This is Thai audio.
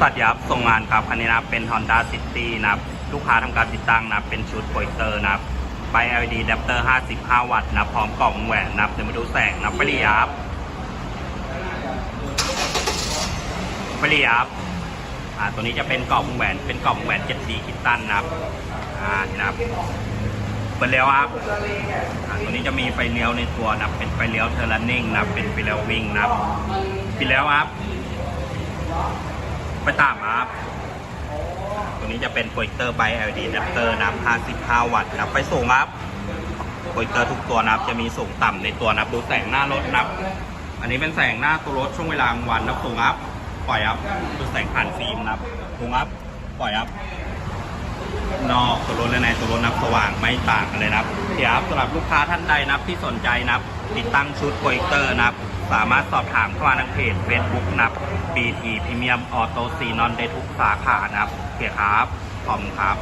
สัตย์ยับส่งงานครับอันนี้นะเป็น Honda City นะครับลูกค้าทำการติดตั้งนะเป็นชุดโปรเจคเตอร์นะครับไฟ LED อะแดปเตอร์ 55 วัตต์นะพร้อมกล่องแหวนนะเดี๋ยวมาดูแสงนะไปเลยครับไปเลยครับอ่าตัวนี้จะเป็นกล่องแหวนเป็นกล่องแหวน 7D คิตตันนะครับอ่านี่นะครับเปิดแล้วครับอ่าตัวนี้จะมีไฟเลี้ยวในตัวนะเป็นไฟเลี้ยวเทอร์ลันนิ่งนะเป็นไฟเลี้ยววิ่งนะปิดแล้วครับ ไปตามครับ ตัวนี้จะเป็นโปรเจคเตอร์ไบ LED อะแอปเตอร์นะครับ55 วัตต์นะครับไปสูงครับ โปรเจคเตอร์ทุกตัวนะครับ จะมีสูงต่ำในตัวนะครับ ดูแสงหน้ารถนะครับ อันนี้เป็นแสงหน้าตัวรถช่วงเวลากลางวันนะครับสูงครับ ปล่อยครับ ดูแสงผ่านฟิล์มนะครับสูงครับ ปล่อยครับ นอกตัวรถและในตัวรถนับสว่างไม่ต่างกันเลยนะครับเดี๋ยวครับสำหรับลูกค้าท่านใดนะครับที่สนใจนะครับติดตั้งชุดโปรเจคเตอร์นะครับสามารถสอบถามเข้ามาทางเพจ Facebook นะครับ BT Premium Auto C Non ได้ทุกสาขานะครับเพียครับขอบคุณครับ